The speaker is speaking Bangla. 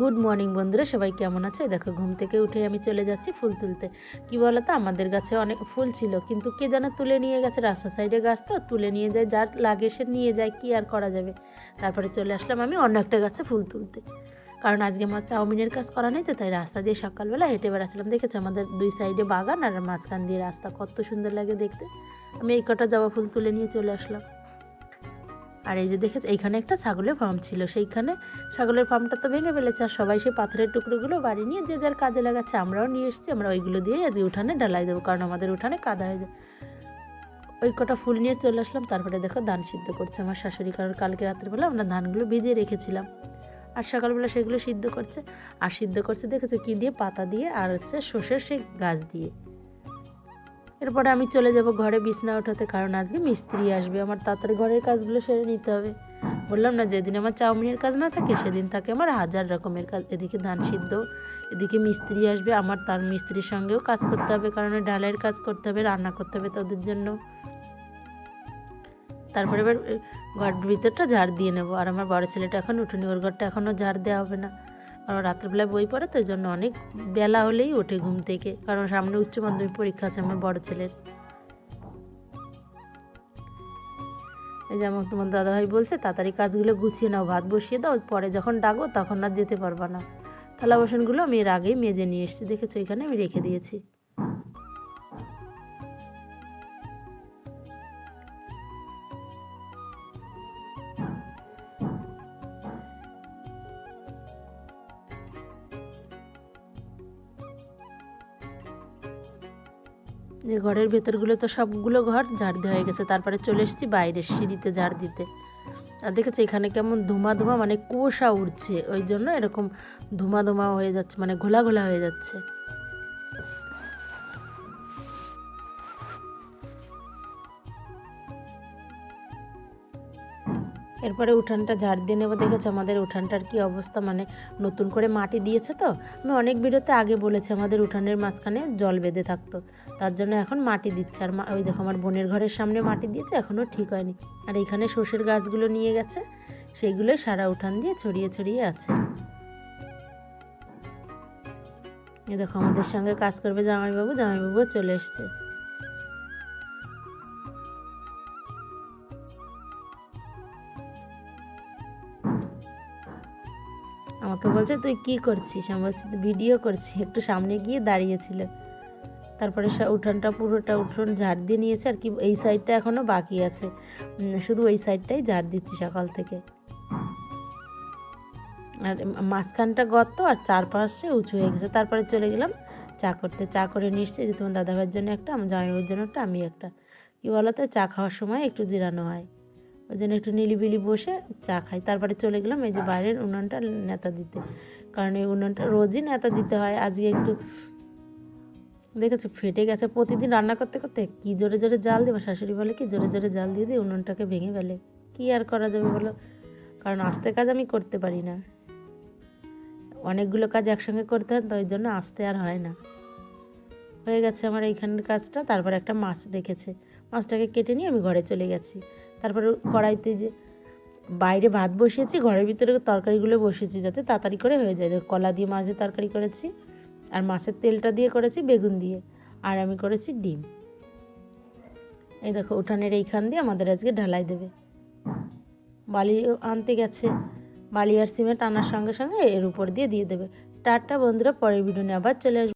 গুড মর্নিং বন্ধুরা, সবাই কেমন আছে? দেখো, ঘুম থেকে উঠে আমি চলে যাচ্ছি ফুল তুলতে। কি বলো তো আমাদের গাছে অনেক ফুল ছিল, কিন্তু কে যেন তুলে নিয়ে গেছে রাস্তা সাইডে গাছ তো, তুলে নিয়ে যায়, যার লাগে সে নিয়ে যায়, কি আর করা যাবে? তারপরে চলে আসলাম আমি অন্য একটা গাছে ফুল তুলতে। কারণ আজকে আমার চাউমিনের কাজ করা নেই, তো তাই রাস্তা দিয়ে সকালবেলা হেঁটে বেড়াচ্ছিলাম। দেখেছ, আমাদের দুই সাইডে বাগান, আর মাঝখান দিয়ে রাস্তা, কত সুন্দর লাগে দেখতে। আমি এই কটা জবা ফুল তুলে নিয়ে চলে আসলাম। আর এই যে দেখেছে, এইখানে একটা ছাগলের ফার্ম ছিল। সেইখানে ছাগলের ফার্মটা তো ভেঙে ফেলেছে আর সবাই সেই পাথরের টুকরোগুলো বাড়ি নিয়ে যে যার কাজে লাগাচ্ছে, আমরাও নিয়ে এসেছি, আমরা ওইগুলো দিয়ে আজকে উঠানে ডালাই দেবো, কারণ আমাদের উঠানে কাদা হয়ে যায়। ওই কটা ফুল নিয়ে চলে আসলাম, তারপরে দেখো ধান সিদ্ধ করছে আমার শাশুড়ি, কারণ কালকে রাত্রিবেলা আমরা ধানগুলো ভিজিয়ে রেখেছিলাম। আর সকালবেলা সেগুলো সিদ্ধ করছে, আর সিদ্ধ করছে, দেখেছ কী দিয়ে? পাতা দিয়ে, আর হচ্ছে সর্ষের সেই গাছ দিয়ে। এরপরে আমি চলে যাব ঘরে, বিছনা ওঠাতে, কারণ আজকে মিস্ত্রি আসবে। আমার তাড়াতাড়ি ঘরের কাজগুলো সেরে নিতে হবে। বললাম না, যেদিন আমার চাউমিনের কাজ না থাকে, সেদিন থাকে আমার হাজার রকমের কাজ। এদিকে ধান সিদ্ধ, এদিকে মিস্ত্রি আসবে, আমার তার মিস্ত্রির সঙ্গেও কাজ করতে হবে, কারণ ডালের কাজ করতে হবে, রান্না করতে হবে তাদের জন্য। তারপরে এবার ঘর ভিতরটা ঝাড় দিয়ে নেব। আর আমার বড় ছেলেটা এখন উঠুনি, ওর ঘরটা এখনও ঝাড় দেওয়া হবে না। কারণ রাত্রেবেলায় বই পড়ে তো জন্য অনেক বেলা হলেই ওঠে ঘুম থেকে। কারণ সামনে উচ্চ মাধ্যমিক পরীক্ষা আছে আমার বড় ছেলের। এই যেমন তোমার দাদাভাই বলছে, তাড়াতাড়ি কাজগুলো গুছিয়ে নাও, ভাত বসিয়ে দাও, পরে যখন ডাকবো তখন আর যেতে পারবা না। থালা বাসনগুলো আমি এর আগেই মেজে নিয়ে এসেছি, দেখেছ? এখানে আমি রেখে দিয়েছি। যে ঘরের ভেতরগুলো তো সবগুলো ঘর ঝাড় দেওয়া হয়ে গেছে, তারপরে চলে এসেছি বাইরের সিঁড়িতে ঝাড় দিতে। আর দেখেছি, এখানে কেমন ধুমা ধুমা মানে কুয়াশা উঠছে ওই জন্য এরকম ধুমা ধুমা হয়ে যাচ্ছে মানে ঘোলা ঘোলা হয়ে যাচ্ছে। এরপরে উঠানটা ঝাড় দিয়ে নেব, দেখেছ? আমাদের উঠানটার কি অবস্থা? মানে নতুন করে মাটি দিয়েছে তো? আমি অনেক ভিডিওতে আগে বলেছি, আমাদের উঠানের মাঝখানে জল বেঁধে থাকতো। তার জন্য এখন মাটি দিচ্ছে। আর ওই দেখো, আমার বোনের ঘরের সামনে মাটি দিয়েছে এখনও ঠিক হয়নি। আর এখানে সর্ষের গাছগুলো নিয়ে গেছে সেইগুলোই সারা উঠান দিয়ে ছড়িয়ে ছড়িয়ে আছে। এ দেখো, আমাদের সঙ্গে কাজ করবে জামাইবাবু জামাইবাবু চলে এসছে। আমাকে বলছে, তুই কি করছিস? আমি বলছি ভিডিও করছি একটু সামনে গিয়ে দাঁড়িয়েছিল। তারপরে উঠানটা পুরোটা উঠোন ঝাড় দিয়ে নিয়েছে, আর কি, এই সাইডটা এখনও বাকি আছে। শুধু ওই সাইডটাই ঝাড় দিচ্ছি সকাল থেকে। আর মাঝখানটা গর্ত, আর চারপাশে উঁচু হয়ে গেছে। তারপরে চলে গেলাম চা করতে। চা করে নিয়ে যে তোমার দাদাভাইয়ের জন্য একটা, আমার জামাইবাবুর জন্য একটা, আমি একটা। কী বলো তো চা খাওয়ার সময় একটু জিরানো হয়। ওই জন্য একটু নিলিবিলি বসে চা খাই। তারপরে চলে গেলাম এই যে বাইরের উনুনটা নেতা দিতে। কারণ এই উনুনটা রোজই নেতা দিতে হয়। আজকে একটু দেখেছ, ফেটে গেছে। প্রতিদিন রান্না করতে করতে কি জোরে জোরে জাল দিই শাশুড়ি বলে কি, জোরে জোরে জাল দিয়ে দিই উনুনটাকে ভেঙে ফেলে। কি আর করা যাবে বলো? কারণ আস্তে কাজ আমি করতে পারি না। অনেকগুলো কাজ একসঙ্গে করতে হয়, তো ওই জন্য আসতে আর হয় না। হয়ে গেছে আমার এইখানের কাজটা। তারপর একটা মাছ রেখেছে। মাছটাকে কেটে নিয়ে আমি ঘরে চলে গেছি। তারপরে কড়াইতে যে বাইরে ভাত বসিয়েছি, ঘরের ভিতরে তরকারিগুলো বসিয়েছি যাতে তাড়াতাড়ি করে হয়ে যায়। কলা দিয়ে মাছের তরকারি করেছি আর মাছের তেলটা দিয়ে করেছি বেগুন দিয়ে আর আমি করেছি ডিম। এই দেখো, উঠানের এইখান দিয়ে আমাদের আজকে ঢালাই দেবে। বালি আনতে গেছে, বালি আর সিমেন্ট আনার সঙ্গে সঙ্গে এর উপর দিয়ে দিয়ে দেবে। টাটা বন্ধুরা, পরের ভিডিও নিয়ে আবার চলে আসবে।